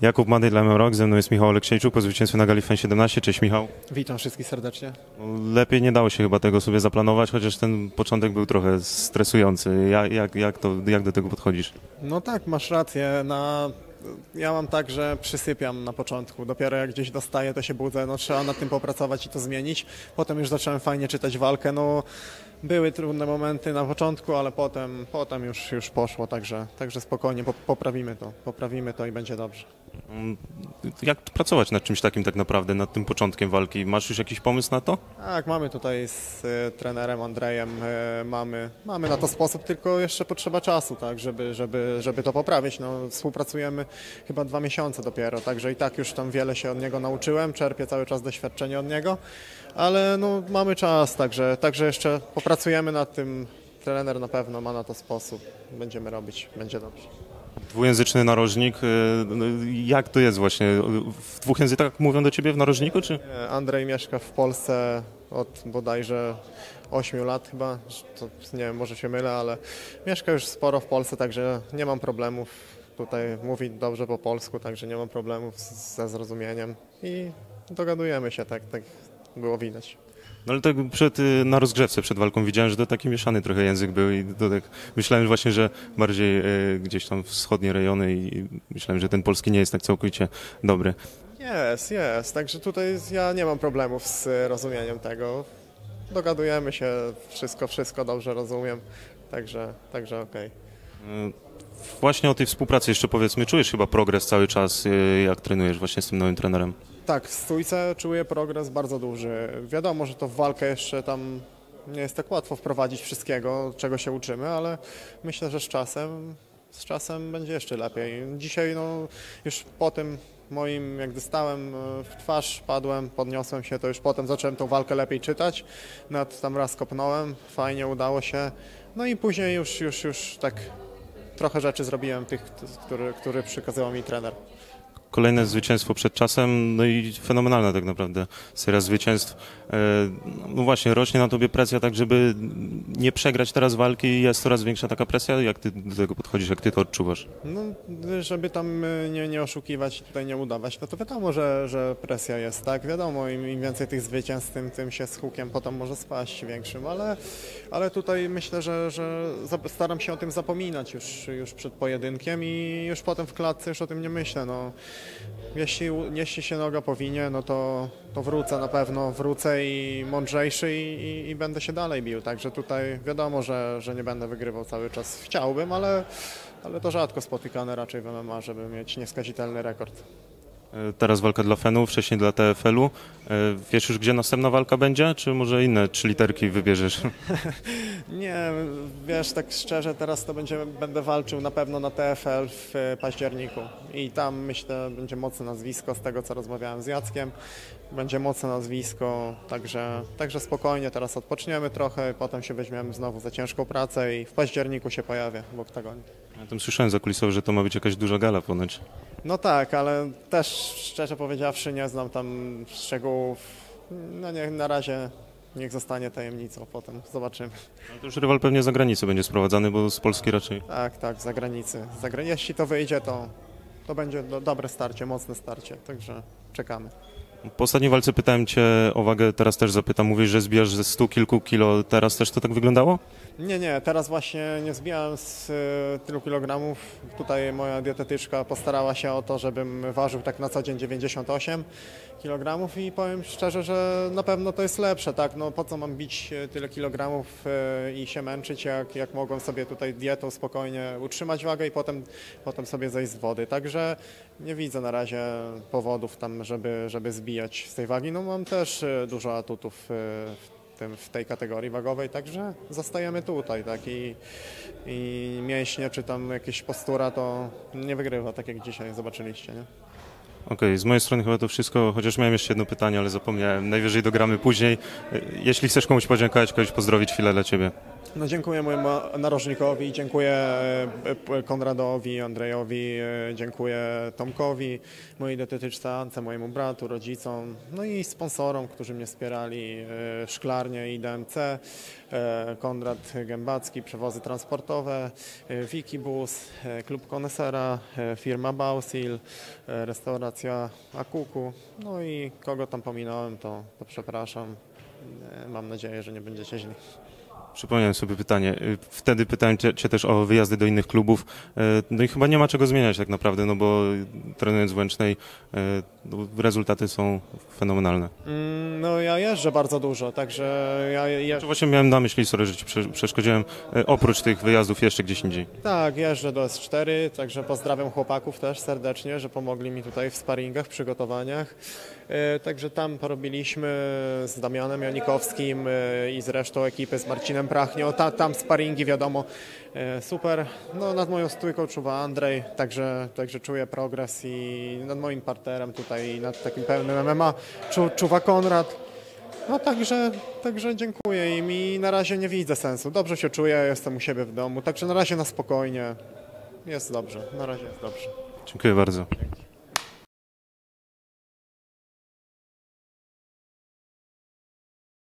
Jakub Madej dla Rok, ze mną jest Michał Aleksiejczuk po zwycięstwie na Gali Fan 17. Cześć Michał. Witam wszystkich serdecznie. Lepiej nie dało się chyba tego sobie zaplanować, chociaż ten początek był trochę stresujący. Jak, jak, jak, to, jak do tego podchodzisz? No tak, masz rację. Na... Ja mam tak, że przysypiam na początku. Dopiero jak gdzieś dostaję, to się budzę. No, trzeba nad tym popracować i to zmienić. Potem już zacząłem fajnie czytać walkę. No, były trudne momenty na początku, ale potem, potem już, już poszło, także, także spokojnie poprawimy to. Poprawimy to i będzie dobrze. Jak pracować nad czymś takim tak naprawdę, nad tym początkiem walki? Masz już jakiś pomysł na to? Tak, mamy tutaj z y, trenerem Andrejem, y, mamy, mamy na to sposób, tylko jeszcze potrzeba czasu, tak, żeby, żeby, żeby to poprawić. No, współpracujemy chyba dwa miesiące dopiero, także i tak już tam wiele się od niego nauczyłem, czerpię cały czas doświadczenie od niego, ale no, mamy czas, także, także jeszcze popracujemy nad tym. Trener na pewno ma na to sposób, będziemy robić, będzie dobrze. Dwujęzyczny narożnik. Y, no, jak to jest właśnie? W dwóch językach mówią do ciebie w narożniku, czy? Andrzej mieszka w Polsce od bodajże 8 lat chyba. To, nie wiem, może się mylę, ale mieszka już sporo w Polsce, także nie mam problemów. Tutaj mówi dobrze po polsku, także nie mam problemów ze zrozumieniem i dogadujemy się, tak, tak było widać. No ale tak przed, y, na rozgrzewce przed walką widziałem, że to taki mieszany trochę język był i to tak myślałem właśnie, że bardziej y, gdzieś tam wschodnie rejony i myślałem, że ten polski nie jest tak całkowicie dobry. Jest, jest. Także tutaj ja nie mam problemów z rozumieniem tego. Dogadujemy się, wszystko, wszystko dobrze rozumiem, także, także okej. Okay. Y, właśnie o tej współpracy jeszcze powiedzmy, czujesz chyba progres cały czas, jak trenujesz właśnie z tym nowym trenerem? Tak, w stójce czuję progres bardzo duży. Wiadomo, że to w walkę jeszcze tam nie jest tak łatwo wprowadzić wszystkiego, czego się uczymy, ale myślę, że z czasem, z czasem będzie jeszcze lepiej. Dzisiaj no, już po tym moim, jak dostałem e, w twarz, padłem, podniosłem się, to już potem zacząłem tą walkę lepiej czytać. Nad tam raz kopnąłem, fajnie udało się. No i później już, już, już tak trochę rzeczy zrobiłem tych, które, które przekazywał mi trener kolejne zwycięstwo przed czasem, no i fenomenalna tak naprawdę seria zwycięstw. E, no właśnie, rośnie na tobie presja tak, żeby nie przegrać teraz walki, jest coraz większa taka presja. Jak ty do tego podchodzisz, jak ty to odczuwasz? No, żeby tam e, nie, nie oszukiwać, tutaj nie udawać, no to wiadomo, że, że presja jest, tak? Wiadomo, im, im więcej tych zwycięstw, tym, tym się z hukiem potem może spaść większym, ale, ale tutaj myślę, że, że staram się o tym zapominać już, już przed pojedynkiem i już potem w klatce już o tym nie myślę, no jeśli, jeśli się noga powinie, no to, to wrócę na pewno, wrócę i mądrzejszy i, i, i, będę się dalej bił. Także tutaj wiadomo, że, że nie będę wygrywał cały czas. Chciałbym, ale, ale to rzadko spotykane raczej w MMA, żeby mieć nieskazitelny rekord. E, teraz walka dla Fenu, wcześniej dla TFL-u. E, wiesz już, gdzie następna walka będzie, czy może inne trzy literki wybierzesz? Nie, wiesz, tak szczerze, teraz to będzie, będę walczył na pewno na TFL w październiku i tam myślę, będzie mocne nazwisko z tego, co rozmawiałem z Jackiem. Będzie mocne nazwisko, także, także spokojnie teraz odpoczniemy trochę, potem się weźmiemy znowu za ciężką pracę i w październiku się pojawię w oktagonie. Ja tam słyszałem za kulisą, że to ma być jakaś duża gala ponoć. No tak, ale też szczerze powiedziawszy nie znam tam szczegółów. No nie, na razie niech zostanie tajemnicą, potem zobaczymy. Ale to już rywal pewnie za granicę będzie sprowadzany, bo z Polski raczej. Tak, tak, za granicy. Zagra... Jeśli to wyjdzie, to, to będzie do, dobre starcie, mocne starcie, także czekamy. Po ostatniej walce pytałem Cię o wagę, teraz też zapytam. Mówisz, że zbijasz ze stu kilku kilo, teraz też to tak wyglądało? Nie, nie, teraz właśnie nie zbijałem z y, tylu kilogramów. Tutaj moja dietetyczka postarała się o to, żebym ważył tak na co dzień 98 kg i powiem szczerze, że na pewno to jest lepsze, tak? No po co mam bić y, tyle kilogramów y, i się męczyć, jak, jak mogłem sobie tutaj dietą spokojnie utrzymać wagę i potem, potem sobie zejść z wody. Także nie widzę na razie powodów tam, żeby, żeby zbijać z tej wagi. No mam też dużo atutów w tym, w tej kategorii wagowej, także zostajemy tutaj, tak, i, i mięśnie, czy tam jakieś postura, to nie wygrywa, tak jak dzisiaj zobaczyliście, nie? Okej, okay, z mojej strony chyba to wszystko, chociaż miałem jeszcze jedno pytanie, ale zapomniałem. Najwyżej dogramy później. Jeśli chcesz komuś podziękować, kogoś pozdrowić, chwilę dla Ciebie. No dziękuję mojemu narożnikowi, dziękuję e, Konradowi, Andrejowi, e, dziękuję Tomkowi, mojej dietetyczce mojemu bratu, rodzicom, no i sponsorom, którzy mnie wspierali, e, Szklarnie i DMC, Konrad Gębacki, przewozy transportowe, Wikibus, Klub Konesera, firma Bausil, restauracja Akuku, no i kogo tam pominąłem, to, to przepraszam. Mam nadzieję, że nie będziecie źli. Przypomniałem sobie pytanie. Y, Wtedy pytałem cię, cię też o wyjazdy do innych klubów. Y, No i chyba nie ma czego zmieniać tak naprawdę, no bo trenując w Łęcznej y, no, rezultaty są fenomenalne. Mm, No ja jeżdżę bardzo dużo, także ja Czy jeżdżę, właśnie miałem na myśli, sorry, że ci prze- przeszkodziłem, oprócz tych wyjazdów jeszcze gdzieś indziej. tak, jeżdżę do S4, także pozdrawiam chłopaków też serdecznie, że pomogli mi tutaj w sparingach, w przygotowaniach. Także tam porobiliśmy z Damianem Janikowskim i z resztą ekipy, z Marcinem Prachnią. Ta, tam sparingi wiadomo, e, super. No, nad moją stójką czuwa Andrzej, także, także czuję progres i nad moim parterem tutaj, nad takim pełnym MMA czu, czuwa Konrad. No także, także dziękuję im i na razie nie widzę sensu. Dobrze się czuję, jestem u siebie w domu, także na razie na spokojnie. Jest dobrze, na razie jest dobrze. Dziękuję bardzo.